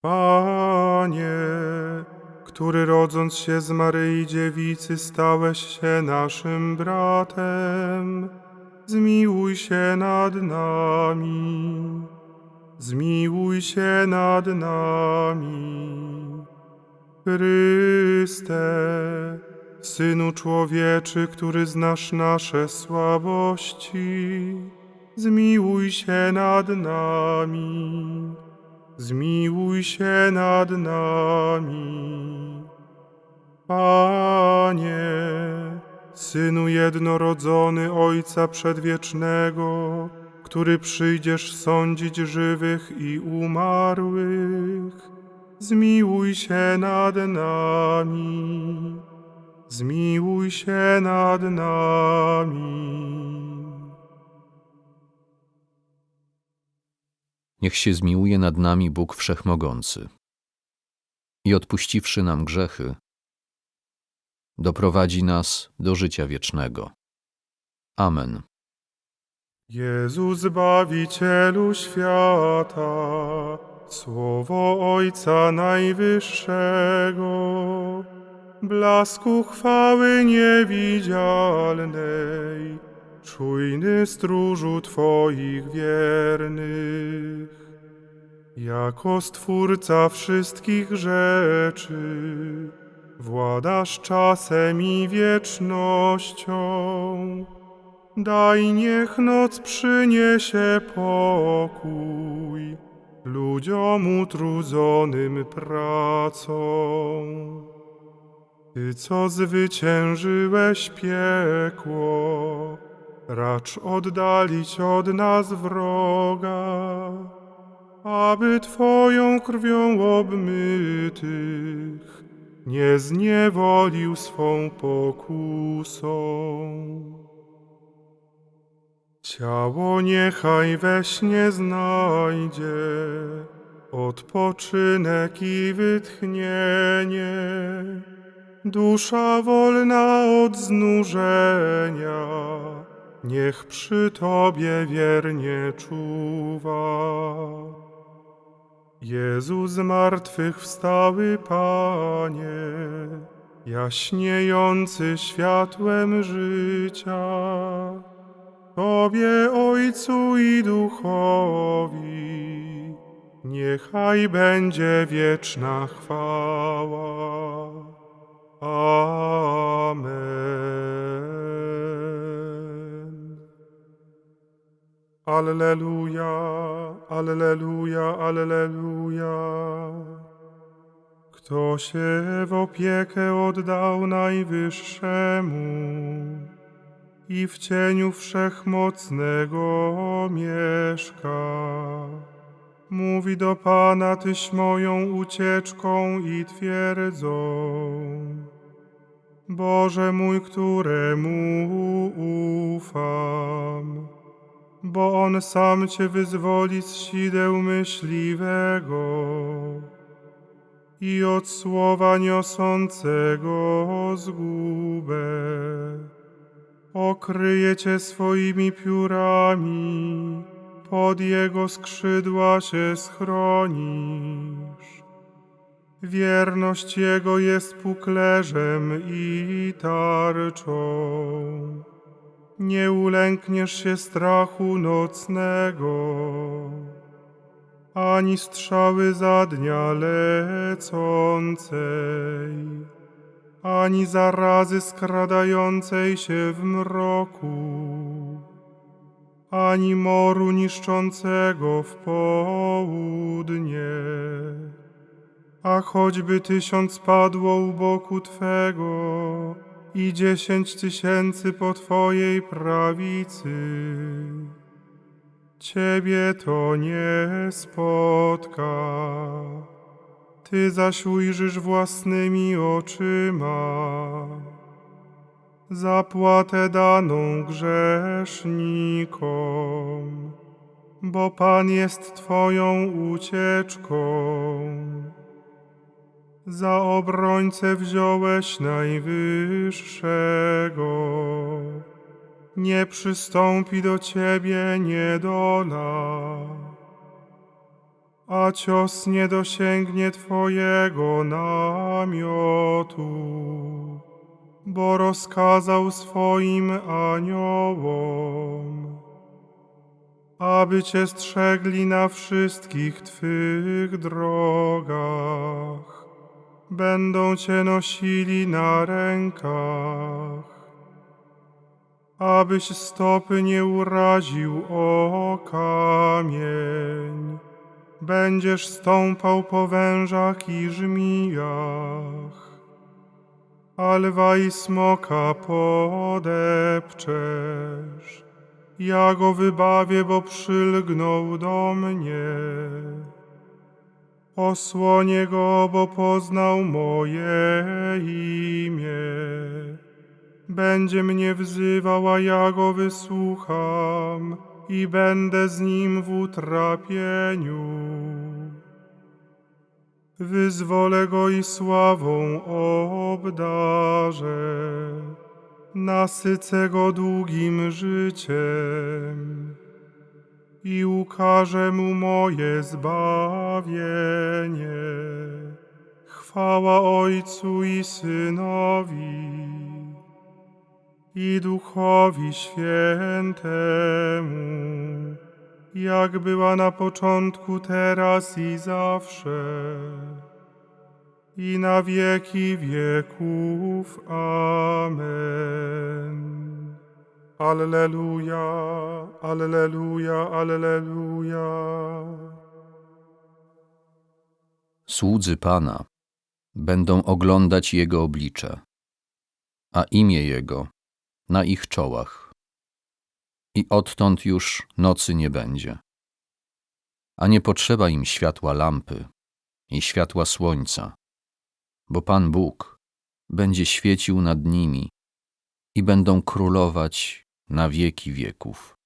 Panie, który rodząc się z Maryi Dziewicy stałeś się naszym bratem, zmiłuj się nad nami, zmiłuj się nad nami. Chryste, Synu Człowieczy, który znasz nasze słabości, zmiłuj się nad nami. Zmiłuj się nad nami. Panie, Synu jednorodzony Ojca Przedwiecznego, który przyjdziesz sądzić żywych i umarłych, zmiłuj się nad nami. Zmiłuj się nad nami. Niech się zmiłuje nad nami Bóg Wszechmogący i odpuściwszy nam grzechy, doprowadzi nas do życia wiecznego. Amen. Jezu Zbawicielu świata, Słowo Ojca Najwyższego, blasku chwały niewidzialnej, czujny stróżu Twoich wiernych. Jako Stwórca wszystkich rzeczy, władasz czasem i wiecznością. Daj niech noc przyniesie pokój ludziom utrudzonym pracą. Ty, co zwyciężyłeś piekło, racz oddalić od nas wroga, aby Twoją krwią obmytych nie zniewolił swą pokusą. Ciało niechaj we śnie znajdzie odpoczynek i wytchnienie. Dusza wolna od znużenia, niech przy Tobie wiernie czuwa. Jezu z martwych wstały Panie, jaśniejący światłem życia. Tobie, Ojcu i Duchowi, niechaj będzie wieczna chwała. Amen. Alleluja, Alleluja, Alleluja. Kto się w opiekę oddał Najwyższemu, i w cieniu wszechmocnego mieszka. Mówi do Pana, Tyś moją ucieczką i twierdzą. Boże mój, któremu ufam, bo On sam Cię wyzwoli z sideł myśliwego i od słowa niosącego zgubę okryje cię swoimi piórami, pod jego skrzydła się schronisz. Wierność jego jest puklerzem i tarczą. Nie ulękniesz się strachu nocnego, ani strzały za dnia lecącej ani zarazy skradającej się w mroku, ani moru niszczącego w południe. A choćby tysiąc padło u boku Twego i dziesięć tysięcy po Twojej prawicy, Ciebie to nie spotka. Ty zaś ujrzysz własnymi oczyma zapłatę daną grzesznikom, bo Pan jest Twoją ucieczką. Za obrońcę wziąłeś Najwyższego, nie przystąpi do Ciebie niedola, a cios nie dosięgnie Twojego namiotu bo rozkazał swoim aniołom, aby cię strzegli na wszystkich twych drogach. Będą cię nosili na rękach, abyś stopy nie uraził o kamień. Będziesz stąpał po wężach i żmijach a lwa i smoka podepczesz. Ja go wybawię, bo przylgnął do mnie. Osłonię go, bo poznał moje imię. Będzie mnie wzywał, a ja go wysłucham i będę z nim w utrapieniu. Wyzwolę go i sławą obdarzę, nasycę go długim życiem i ukażę mu moje zbawienie. Chwała Ojcu i Synowi i Duchowi Świętemu jak była na początku, teraz i zawsze, i na wieki wieków. Amen. Alleluja, Alleluja, Alleluja. Słudzy Pana będą oglądać Jego oblicze, a imię Jego na ich czołach. I odtąd już nocy nie będzie. A nie potrzeba im światła lampy i światła słońca, bo Pan Bóg będzie świecił nad nimi i będą królować na wieki wieków.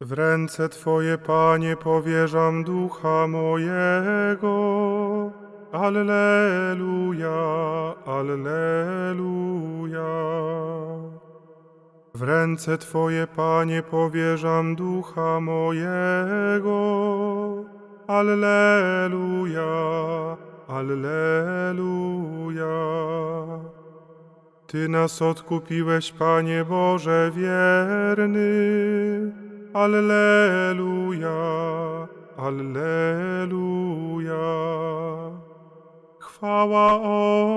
W ręce Twoje, Panie, powierzam ducha mojego. Alleluja, Alleluja. W ręce Twoje, Panie, powierzam ducha mojego. Alleluja, Alleluja. Ty nas odkupiłeś, Panie Boże wierny. Alleluja, Alleluja. Chwała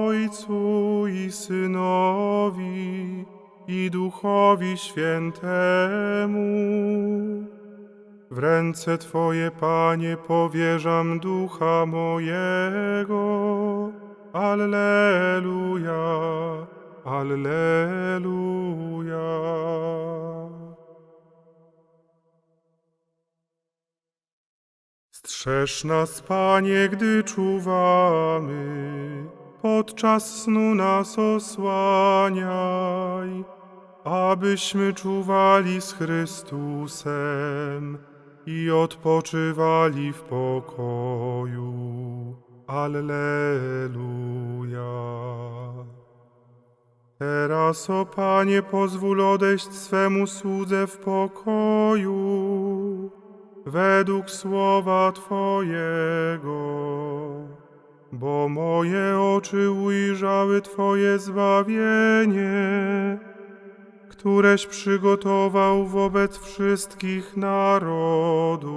Ojcu i Synowi i Duchowi Świętemu. W ręce Twoje, Panie, powierzam ducha mojego. Alleluja, Alleluja. Strzeż nas, Panie, gdy czuwamy, podczas snu nas osłaniaj, abyśmy czuwali z Chrystusem i odpoczywali w pokoju. Alleluja. Teraz, o Panie, pozwól odejść swemu słudze w pokoju, według słowa Twojego. Bo moje oczy ujrzały Twoje zbawienie, któreś przygotował wobec wszystkich narodów.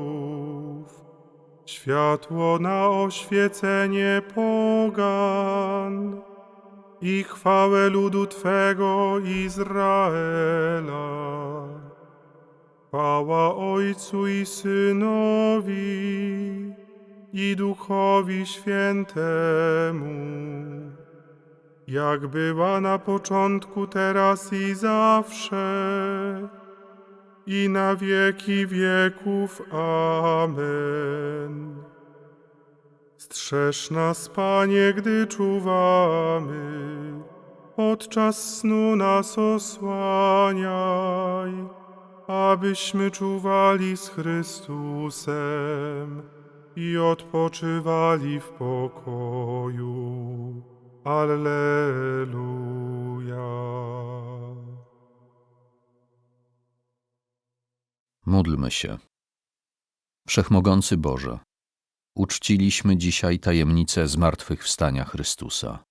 Światło na oświecenie pogan i chwałę ludu Twego Izraela. Chwała Ojcu i Synowi i Duchowi Świętemu, jak była na początku, teraz i zawsze, i na wieki wieków. Amen. Strzeż nas, Panie, gdy czuwamy, podczas snu nas osłaniaj, abyśmy czuwali z Chrystusem i odpoczywali w pokoju. Alleluja. Módlmy się. Wszechmogący Boże, uczciliśmy dzisiaj tajemnicę zmartwychwstania Chrystusa.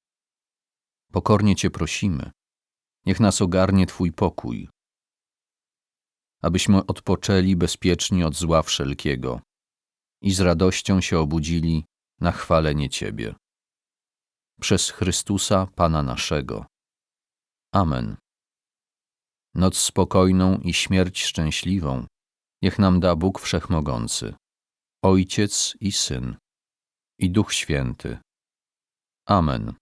Pokornie Cię prosimy, niech nas ogarnie Twój pokój, abyśmy odpoczęli bezpiecznie od zła wszelkiego i z radością się obudzili na chwalenie Ciebie. Przez Chrystusa Pana naszego. Amen. Noc spokojną i śmierć szczęśliwą niech nam da Bóg Wszechmogący, Ojciec i Syn, i Duch Święty. Amen.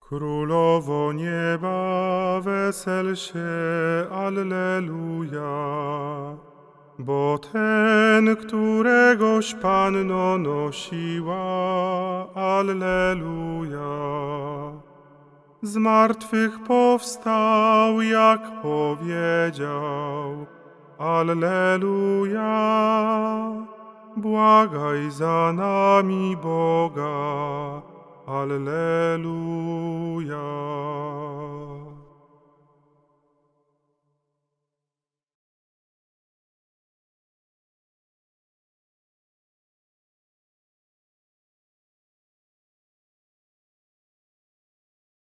Królowo nieba, wesel się, Alleluja, bo ten, któregoś Panno nosiła, Alleluja. Z martwych powstał, jak powiedział, Alleluja. Błagaj za nami Boga, Alleluja.